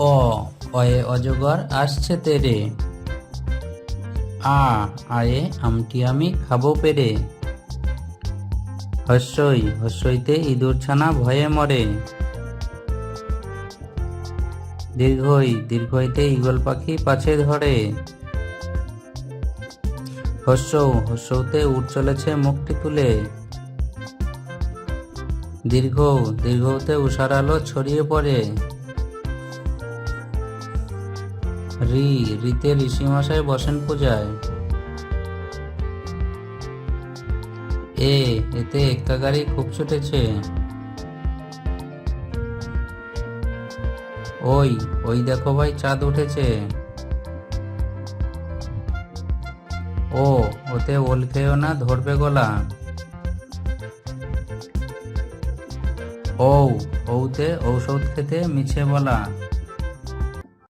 অ, অয়ে অজগর আসছে তেরে। আ, আয়ে আমটি আমি খাব পেরে। হস্যই, হস্যইতে ইঁদুর ছানা ভয়ে মরে। দীর্ঘই, দীর্ঘইতে ঈগল পাখি পাছে ধরে। হস্যৌ হস্যৌতে উঠ চলেছে মুখটি তুলে। দীর্ঘ দীর্ঘতে উষার আলো ছড়িয়ে পড়ে। রি, রিতে ঋষিমশাই বসেন পূজায়। এ, এতে এক্কা গাড়ি খুব ছুটেছে। ওই ওই দেখো ভাই, চাঁদ উঠেছে। ও, ওতে ওল খেয়েও না, ধরবে গলা। ঔ, ঔতে ঔষধ খেতে মিছে বলা।